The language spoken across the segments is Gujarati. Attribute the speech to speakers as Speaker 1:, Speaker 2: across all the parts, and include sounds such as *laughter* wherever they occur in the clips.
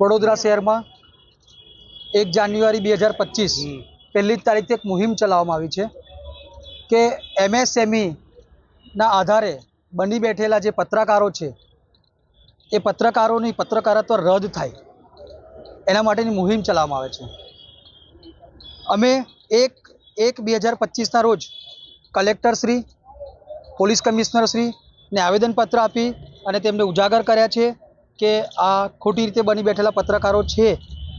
Speaker 1: વડોદરા શહેરમાં એક જાન્યુઆરી બે હજાર પચીસ પહેલી જ તારીખથી એક મુહિમ ચલાવવામાં આવી છે કે એમએસએમઈના આધારે બની બેઠેલા જે પત્રકારો છે એ પત્રકારોની પત્રકારત્વ રદ થાય. એના માટેની મુહિમ ચલાવવામાં આવે છે. અમે એક એક બે હજાર પચીસના રોજ કલેક્ટરશ્રી પોલીસ કમિશનરશ્રીને આવેદનપત્ર આપી અને તેમને ઉજાગર કર્યા છે. કે આ ખોટી રીતે બની બેઠેલા પત્રકારો છે,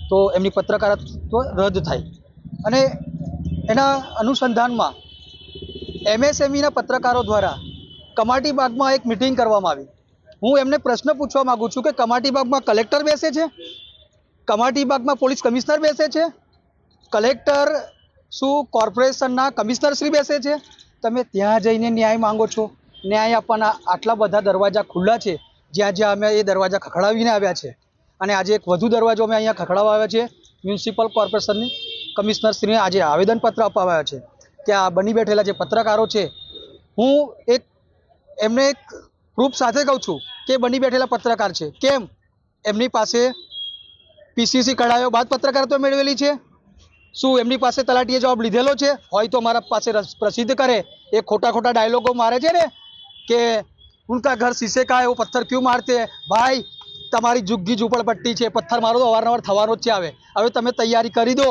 Speaker 1: તો એમની પત્રકારત્વ રદ થાય. અને એના અનુસંધાનમાં એમએસએમઈના પત્રકારો દ્વારા કમાટી બાગમાં એક મિટિંગ કરવામાં આવી. હું એમને પ્રશ્ન પૂછવા માગું છું કે કમાટી બાગમાં કલેક્ટર બેસે છે? કમાટી બાગમાં પોલીસ કમિશનર બેસે છે? કલેક્ટર શું કોર્પોરેશનના કમિશનરશ્રી બેસે છે? તમે ત્યાં જઈને ન્યાય માંગો છો. ન્યાય આપવાના આટલા બધા દરવાજા ખુલ્લા છે. જ્યાં જ્યાં અમે એ દરવાજા ખખડાવીને આવ્યા છે. અને આજે એક વધુ દરવાજો અમે અહીંયા ખખડાવવા આવ્યા છે મ્યુનિસિપલ કોર્પોરેશનની કમિશનરશ્રીને આજે આવેદનપત્ર અપાવ્યા છે કે આ બની બેઠેલા જે પત્રકારો છે, હું એક, એમને એક પ્રૂફ સાથે કહું છું કે બની બેઠેલા પત્રકાર છે. કેમ? એમની પાસે પીસીસી કઢાવ્યો બાદ પત્રકારત્વ મેળવેલી છે. શું એમની પાસે તલાટીએ જવાબ લીધેલો છે? હોય તો મારા પાસે પ્રસિદ્ધ કરે. એ ખોટા ખોટા ડાયલોગો મારે છે ને, કે ઉનકા ઘર શીશે વો પથ્થર ક્यों મારતે હૈ ભાઈ તમારી જુગ્ગી ઝૂંપડપટ્ટી છે પથ્થર મારો તો અવારનવાર થવાનો જ છે આવે હવે તમે તૈયારી કરી દો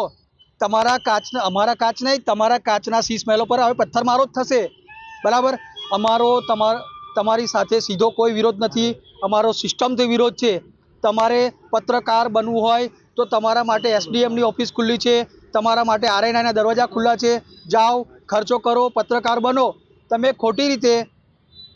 Speaker 1: તમારા કાચના અમારા કાચ નહીં તમારા કાચના શીશ મહેલો પર હવે પથ્થર મારો જ થશે બરાબર અમારો તમાર તમારી સાથે સીધો કોઈ વિરોધ નથી અમારો સિસ્ટમથી વિરોધ છે તમારે પત્રકાર બનવું હોય તો તમારા માટે એસડીએમની ઓફિસ ખુલ્લી છે તમારા માટે આરએનઆઈના દરવાજા ખુલ્લા છે જાઓ ખર્ચો કરો પત્રકાર બનો તમે ખોટી રીતે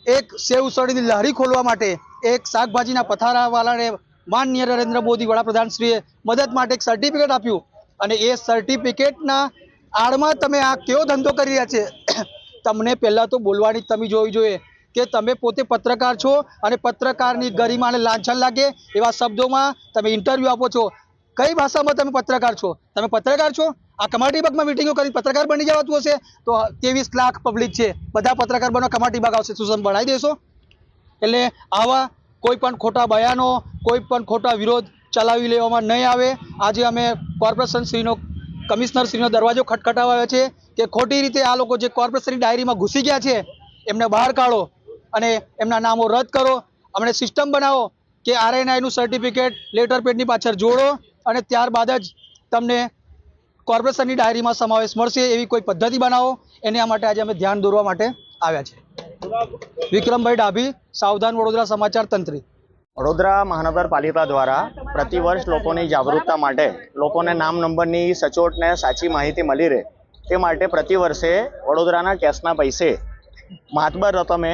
Speaker 1: એક સેવ ઉસળીની લહેરી ખોલવા માટે એક શાકભાજીના પથારાવાળાને માનનીય નરેન્દ્ર મોદી વડાપ્રધાનશ્રીએ મદદ માટે એક સર્ટિફિકેટ આપ્યું. અને એ સર્ટિફિકેટના આડમાં તમે આ કેવો ધંધો કરી રહ્યા છે? *coughs* તમને પહેલાં તો બોલવાની તમે જોવી જોઈએ કે તમે પોતે પત્રકાર છો અને પત્રકારની ગરિમાને લાંછન લાગે એવા શબ્દોમાં તમે ઇન્ટરવ્યૂ આપો છો. કઈ ભાષામાં તમે પત્રકાર છો? તમે પત્રકાર છો? આ કમાટી બાગમાં મિટિંગો કરી પત્રકાર બની જવાતું હશે? તો ત્રેવીસ લાખ પબ્લિક છે. બધા પત્રકાર બનો કમાટી બાગ આવશે. સુસમ બનાવી દેશો. એટલે આવા કોઈ પણ ખોટા બયાનો, કોઈ પણ ખોટા વિરોધ ચલાવી લેવામાં નહીં આવે. આજે અમે કોર્પોરેશન શ્રીનો કમિશનર શ્રીનો દરવાજો ખટખટાવ્યો છે કે ખોટી રીતે આ લોકો જે કોર્પોરેશનની ડાયરીમાં ઘૂસી ગયા છે, એમને બહાર કાઢો અને એમના નામો રદ કરો. અમને સિસ્ટમ બનાવો કે આરએનઆઈનું સર્ટિફિકેટ લેટર પેડની પાછળ જોડો અને ત્યારબાદ જ તમને કોર્પોરેશનની ડાયરીમાં સમાવેશ મળશે એવી કોઈ પદ્ધતિ બનાવો, એના માટે આજે અમે ધ્યાન દોરવા માટે આવ્યા છે વિક્રમભાઈ ડાભી, સાવધાન વડોદરા સમાચાર તંત્રી.
Speaker 2: વડોદરા મહાનગરપાલિકા દ્વારા પ્રતિવર્ષ લોકોની જાગૃતતા માટે લોકોને નામ નંબરની સચોટ ને સાચી માહિતી મળી રહે તે માટે પ્રતિવર્ષે વડોદરાના ટેક્સના પૈસે માતબર રકમે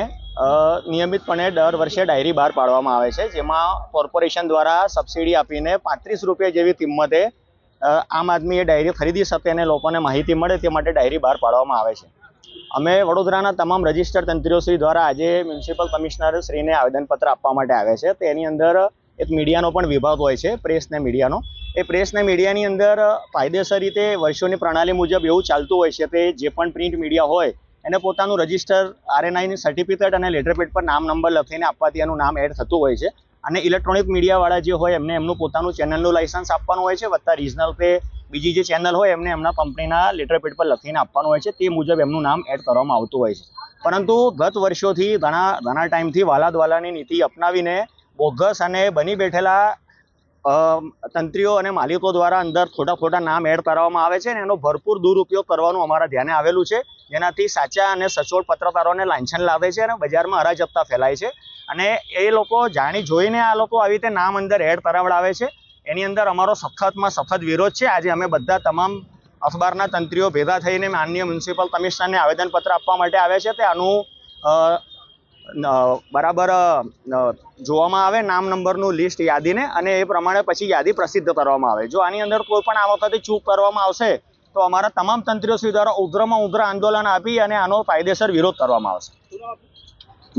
Speaker 2: નિયમિતપણે દર વર્ષે ડાયરી બહાર પાડવામાં આવે છે, જેમાં કોર્પોરેશન દ્વારા સબસિડી આપીને પાંત્રીસ રૂપિયા જેવી કિંમતે આમ આદમી એ ડાયરી ખરીદી શકે અને લોકોને માહિતી મળે તે માટે ડાયરી બહાર પાડવામાં આવે છે. અમે વડોદરાના તમામ રજિસ્ટર તંત્રીઓ દ્વારા આજે મ્યુનિસિપલ કમિશનર શ્રીને આવેદનપત્ર આપવા માટે આવે છે. તેની અંદર એક મીડિયાનો પણ વિભાગ હોય છે, પ્રેસ ને મીડિયાનો. એ પ્રેસ ને મીડિયાની અંદર કાયદેસર રીતે વર્ષોની પ્રણાલી મુજબ એવું ચાલતું હોય છે કે જે પણ પ્રિન્ટ મીડિયા હોય, એને પોતાનું રજિસ્ટર, આરએનઆઈની સર્ટિફિકેટ અને લેટરપેડ પર નામ નંબર લખીને આપવાથી એનું નામ એડ થતું હોય છે. અને ઇલેક્ટ્રોનિક મીડિયાવાળા જે હોય એમને એમનું પોતાનું ચેનલનું લાઇસન્સ આપવાનું હોય છે. વત્તા રિજનલ કે બીજી જે ચેનલ હોય એમને એમના કંપનીના લેટર પેડ પર લખીને આપવાનું હોય છે. તે મુજબ એમનું નામ એડ કરવામાં આવતું હોય છે. પરંતુ ગત વર્ષોથી ઘણા ઘણા ટાઈમથી વાલાદવાલાની નીતિ અપનાવીને બોગસ અને બની બેઠેલા તંત્રીઓ અને માલિકો દ્વારા અંદર ખોટા ખોટા નામ એડ કરવામાં આવે છે અને એનો ભરપૂર દુરુપયોગ કરવાનું અમારા ધ્યાને આવેલું છે. જેનાથી સાચા અને સચોટ પત્રકારોને લાંછન લાવે છે અને બજારમાં અરાજકતા ફેલાય છે. અને એ લોકો જાણી જોઈને આ લોકો આવી રીતે નામ અંદર એડ કરાવડાવે છે. એની અંદર અમારો સખતમાં સખત વિરોધ છે. આજે અમે બધા તમામ અખબારના તંત્રીઓ ભેગા થઈને માનનીય મ્યુનિસિપલ કમિશનરને આવેદનપત્ર આપવા માટે આવ્યા છે. તે આનું બરાબર જોવામાં આવે નામ નંબરનું લિસ્ટ યાદીને અને એ પ્રમાણે પછી યાદી પ્રસિદ્ધ કરવામાં આવે. જો આની અંદર કોઈ પણ આ વખતે ચૂક કરવામાં આવશે, તો અમારા તમામ તંત્રીઓ શ્રી દ્વારા ઉગ્રમાં ઉગ્ર આંદોલન આપી અને આનો કાયદેસર વિરોધ કરવામાં આવશે.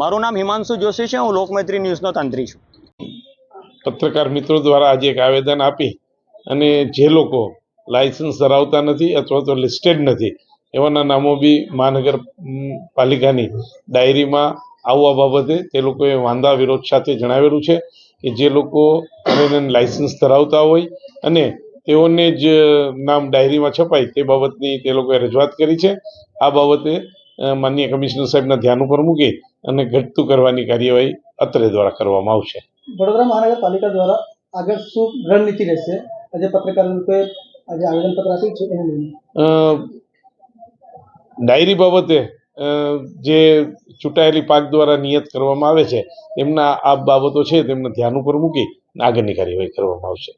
Speaker 2: મારું નામ હિમાંશુ જોશી છે, હું લોકમૈત્રી ન્યૂઝનો તંત્રી છું.
Speaker 3: પત્રકાર મિત્રો દ્વારા આજે એક આવેદન આપી અને જે લોકો લાયસન્સ ધરાવતા નથી અથવા તો લિસ્ટેડ નથી, એવાના નામો બી મહાનગર પાલિકાની ડાયરીમાં આવવા બાબતે તે લોકોએ વાંધા વિરોધ સાથે જણાવેલું છે કે જે લોકો લાયસન્સ ધરાવતા હોય અને તેઓને જ નામ ડાયરીમાં છપાય તે બાબતની તે લોકોએ રજૂઆત કરી છે. આ બાબતે માન્ય કમિશનર સાહેબના ધ્યાન ઉપર મૂકી અને ઘટતું કરવાની કાર્યવાહી અત્રે દ્વારા કરવામાં આવશે.
Speaker 1: વડોદરા મહાનગરપાલિકા દ્વારા આગળ શું રણનીતિ રહેશે? આજે પત્રકારો લોકોએ આજે આવેદનપત્ર આપ્યું છે એને
Speaker 3: ડાયરી બાબતે જે ચૂંટાયેલી પાક દ્વારા નિયત કરવામાં આવે છે તેમના આ બાબતો છે, તેમને ધ્યાન ઉપર મૂકી આગળની કાર્યવાહી કરવામાં આવશે.